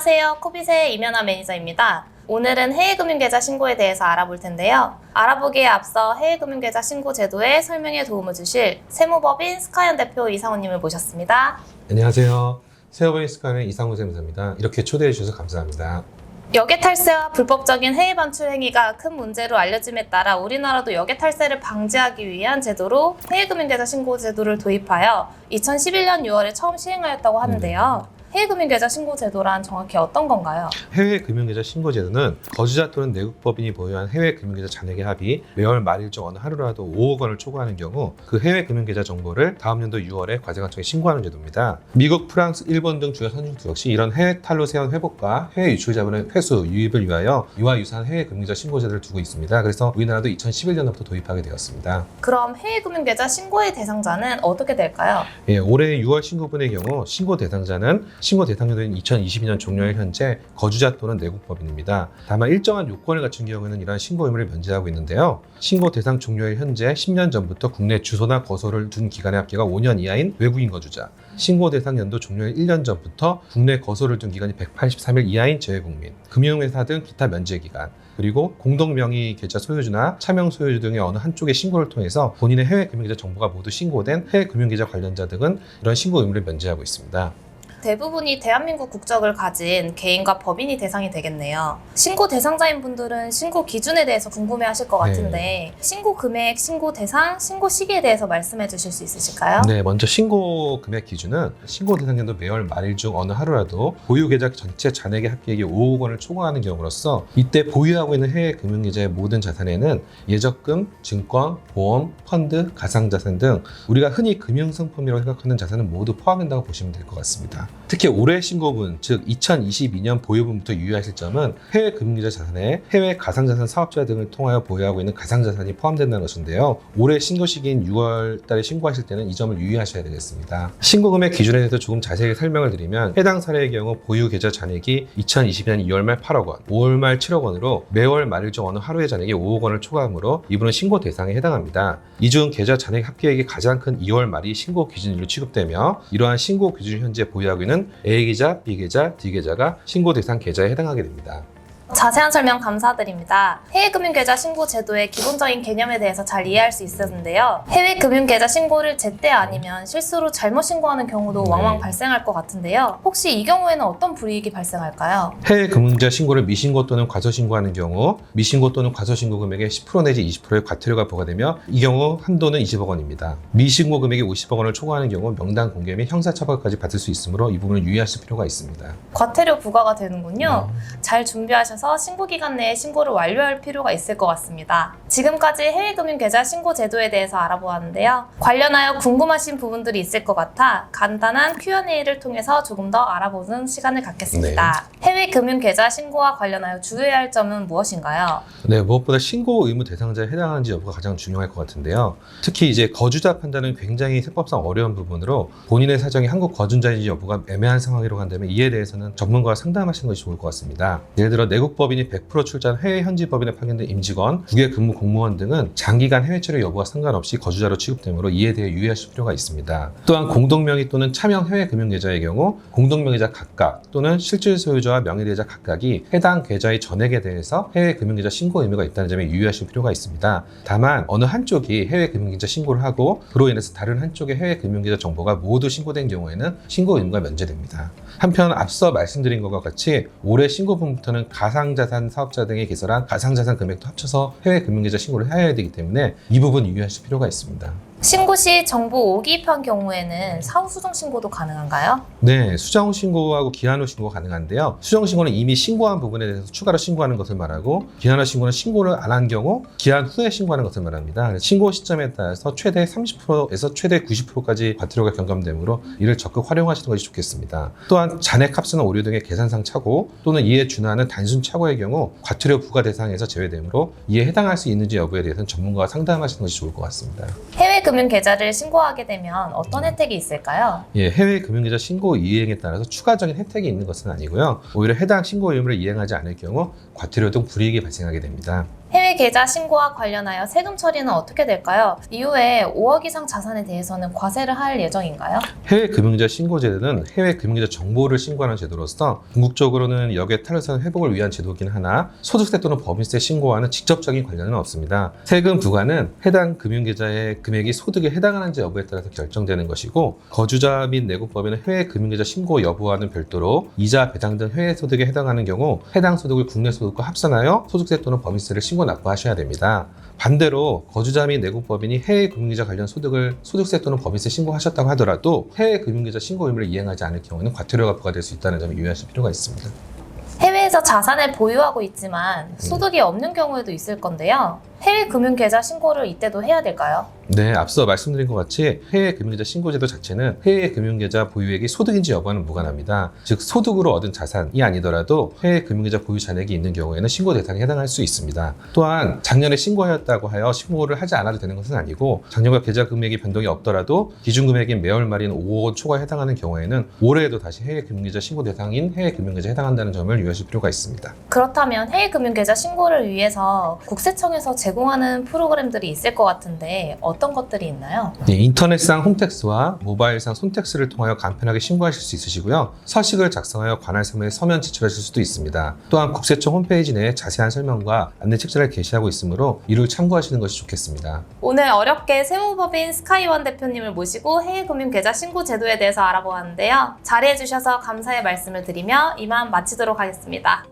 안녕하세요. 코빗의 이면아 매니저입니다. 오늘은 해외금융계좌 신고에 대해서 알아볼 텐데요. 알아보기에 앞서 해외금융계좌 신고 제도에 설명에 도움을 주실 세무법인 스카이언 대표 이상호님을 모셨습니다. 안녕하세요. 세어베이 스카의 이상우 세무사입니다. 이렇게 초대해 주셔서 감사합니다. 역외 탈세와 불법적인 해외 반출 행위가 큰 문제로 알려짐에 따라 우리나라도 역외 탈세를 방지하기 위한 제도로 해외금융계좌 신고 제도를 도입하여 2011년 6월에 처음 시행하였다고 하는데요. 해외 금융계좌 신고 제도란 정확히 어떤 건가요? 해외 금융계좌 신고 제도는 거주자 또는 내국 법인이 보유한 해외 금융계좌 잔액의 합이 매월 말일 중 어느 하루라도 5억 원을 초과하는 경우 그 해외 금융계좌 정보를 다음 연도 6월에 과세관청에 신고하는 제도입니다. 미국, 프랑스, 일본 등 주요 선진국 역시 이런 해외 탈로 세운 회복과 해외 유출 자본의 회수, 유입을 위하여 이와 유사한 해외 금융계좌 신고 제도를 두고 있습니다. 그래서 우리나라도 2011년부터 도입하게 되었습니다. 그럼 해외 금융계좌 신고의 대상자는 어떻게 될까요? 예, 올해 6월 신고분의 경우 신고 대상자는 신고 대상자인 2022년 종료일 현재 거주자 또는 내국법인입니다. 다만 일정한 요건을 갖춘 경우에는 이러한 신고 의무를 면제하고 있는데요. 신고 대상 종료일 현재 10년 전부터 국내 주소나 거소를 둔 기간의 합계가 5년 이하인 외국인 거주자, 신고 대상 연도 종료일 1년 전부터 국내 거소를 둔 기간이 183일 이하인 재외국민, 금융회사 등 기타 면제 기간, 그리고 공동명의 계좌 소유주나 차명 소유주 등의 어느 한쪽의 신고를 통해서 본인의 해외 금융계좌 정보가 모두 신고된 해외 금융계좌 관련자 등은 이런 신고 의무를 면제하고 있습니다. 대부분이 대한민국 국적을 가진 개인과 법인이 대상이 되겠네요. 신고 대상자인 분들은 신고 기준에 대해서 궁금해 하실 것 네. 같은데, 신고 금액, 신고 대상, 신고 시기에 대해서 말씀해 주실 수 있으실까요? 네, 먼저 신고 금액 기준은 신고 대상 연도 매월 말일 중 어느 하루라도 보유 계좌 전체 잔액의 합계액이 5억 원을 초과하는 경우로서 이때 보유하고 있는 해외 금융계좌의 모든 자산에는 예적금, 증권, 보험, 펀드, 가상자산 등 우리가 흔히 금융상품이라고 생각하는 자산은 모두 포함된다고 보시면 될 것 같습니다. 특히 올해 신고분, 즉 2022년 보유분부터 유의하실 점은 해외 금융계좌 자산에 해외 가상자산 사업자 등을 통하여 보유하고 있는 가상자산이 포함된다는 것인데요. 올해 신고 시기인 6월 달에 신고하실 때는 이 점을 유의하셔야 되겠습니다. 신고금액 기준에 대해서 조금 자세히 설명을 드리면 해당 사례의 경우 보유 계좌 잔액이 2022년 2월 말 8억 원, 5월 말 7억 원으로 매월 말일 중 어느 하루의 잔액이 5억 원을 초과하므로 이분은 신고 대상에 해당합니다. 이 중 계좌 잔액 합계액이 가장 큰 2월 말이 신고 기준일로 취급되며 이러한 신고 기준 현재 보유하고 있는 A 계좌, B 계좌, D 계좌가 신고 대상 계좌에 해당하게 됩니다. 자세한 설명 감사드립니다. 해외 금융계좌 신고 제도의 기본적인 개념에 대해서 잘 이해할 수 있었는데요. 해외 금융계좌 신고를 제때 아니면 실수로 잘못 신고하는 경우도 네. 왕왕 발생할 것 같은데요. 혹시 이 경우에는 어떤 불이익이 발생할까요? 해외 금융자 신고를 미신고 또는 과소신고하는 경우 미신고 또는 과소신고 금액의 10% 내지 20%의 과태료가 부과되며 이 경우 한도는 20억 원입니다. 미신고 금액이 50억 원을 초과하는 경우 명단 공개 및 형사처벌까지 받을 수 있으므로 이 부분을 유의하실 필요가 있습니다. 과태료 부과가 되는군요. 네. 잘 준비하셔서 신고 기간 내에 신고를 완료할 필요가 있을 것 같습니다. 지금까지 해외금융계좌 신고 제도에 대해서 알아보았는데요. 관련하여 궁금하신 부분들이 있을 것 같아 간단한 Q&A를 통해서 조금 더 알아보는 시간을 갖겠습니다. 해외금융계좌 신고와 관련하여 주의해야 할 점은 무엇인가요? 네, 무엇보다 신고 의무 대상자에 해당하는지 여부가 가장 중요할 것 같은데요. 특히 이제 거주자 판단은 굉장히 세법상 어려운 부분으로 본인의 사정이 한국 거주자인지 여부가 애매한 상황이라고 한다면 이에 대해서는 전문가와 상담하시는 것이 좋을 것 같습니다. 예를 들어 내국 법인이 100% 출자한 해외 현지 법인에 파견된 임직원, 국외 근무 공무원 등은 장기간 해외 체류 여부와 상관없이 거주자로 취급되므로 이에 대해 유의하실 필요가 있습니다. 또한 공동명의 또는 차명 해외 금융계좌의 경우 공동명의자 각각 또는 실질 소유자와 명의대자 각각이 해당 계좌의 전액에 대해서 해외 금융계좌 신고 의무가 있다는 점에 유의하실 필요가 있습니다. 다만 어느 한쪽이 해외 금융계좌 신고를 하고 그로 인해서 다른 한쪽의 해외 금융계좌 정보가 모두 신고된 경우에는 신고 의무가 면제됩니다. 한편 앞서 말씀드린 것과 같이 올해 신고분부터는 가상 자산 사업자 등이 개설한 가상자산 금액도 합쳐서 해외 금융계좌 신고를 해야 되기 때문에 이 부분 유의하실 필요가 있습니다. 신고 시 정보 오기입한 경우에는 사후 수정 신고도 가능한가요? 네, 수정 신고하고 기한 후 신고가 가능한데요. 수정 신고는 이미 신고한 부분에 대해서 추가로 신고하는 것을 말하고 기한 후 신고는 신고를 안 한 경우 기한 후에 신고하는 것을 말합니다. 신고 시점에 따라서 최대 30%에서 최대 90%까지 과태료가 경감되므로 이를 적극 활용하시는 것이 좋겠습니다. 또한 잔액 합수나 오류 등의 계산상 착오 또는 이에 준하는 단순 착오의 경우 과태료 부과 대상에서 제외되므로 이에 해당할 수 있는지 여부에 대해서는 전문가와 상담하시는 것이 좋을 것 같습니다. 해외 금융계좌를 신고하게 되면 어떤 혜택이 있을까요? 예, 해외 금융계좌 신고 이행에 따라서 추가적인 혜택이 있는 것은 아니고요. 오히려 해당 신고 의무를 이행하지 않을 경우 과태료 등 불이익이 발생하게 됩니다. 해외 계좌 신고와 관련하여 세금 처리는 어떻게 될까요? 이후에 5억 이상 자산에 대해서는 과세를 할 예정인가요? 해외 금융계좌 신고 제도는 해외 금융계좌 정보를 신고하는 제도로서 궁극적으로는 역의 탈선 회복을 위한 제도긴 하나 소득세 또는 법인세 신고와는 직접적인 관련은 없습니다. 세금 부과는 해당 금융계좌의 금액이 소득에 해당하는지 여부에 따라서 결정되는 것이고 거주자 및 내국법인은 해외 금융계좌 신고 여부와는 별도로 이자 배당 등 해외 소득에 해당하는 경우 해당 소득을 국내 소득과 합산하여 소득세 또는 법인세를 신고 납부하셔야 됩니다. 반대로 거주자 및 내국법인이 해외 금융계좌 관련 소득을 소득세 또는 법인세 신고하셨다고 하더라도 해외 금융계좌 신고 의무를 이행하지 않을 경우에는 과태료가 부과될 수 있다는 점을 유의하실 필요가 있습니다. 해외에서 자산을 보유하고 있지만 소득이 없는 경우에도 있을 건데요. 해외 금융 계좌 신고를 이때도 해야 될까요? 네, 앞서 말씀드린 것 같이 해외 금융계좌 신고제도 자체는 해외 금융계좌 보유액이 소득인지 여부와는 무관합니다. 즉 소득으로 얻은 자산이 아니더라도 해외 금융계좌 보유 잔액이 있는 경우에는 신고 대상에 해당할 수 있습니다. 또한 작년에 신고하였다고 하여 신고를 하지 않아도 되는 것은 아니고 작년과 계좌 금액이 변동이 없더라도 기준 금액인 매월 말인 5억 원 초과에 해당하는 경우에는 올해에도 다시 해외 금융계좌 신고 대상인 해외 금융계좌에 해당한다는 점을 유의하실 필요가 있습니다. 그렇다면 해외 금융 계좌 신고를 위해서 국세청에서 제 공하는 프로그램들이 있을 것 같은데 어떤 것들이 있나요? 네, 인터넷상 홈택스와 모바일상 손택스를 통하여 간편하게 신고하실 수 있으시고요. 서식을 작성하여 관할 사무에 서면 제출하실 수도 있습니다. 또한 국세청 홈페이지 내에 자세한 설명과 안내 책자를 게시하고 있으므로 이를 참고하시는 것이 좋겠습니다. 오늘 어렵게 세무법인 스카이원 대표님을 모시고 해외 금융 계좌 신고 제도에 대해서 알아보았는데요. 자리해 주셔서 감사의 말씀을 드리며 이만 마치도록 하겠습니다.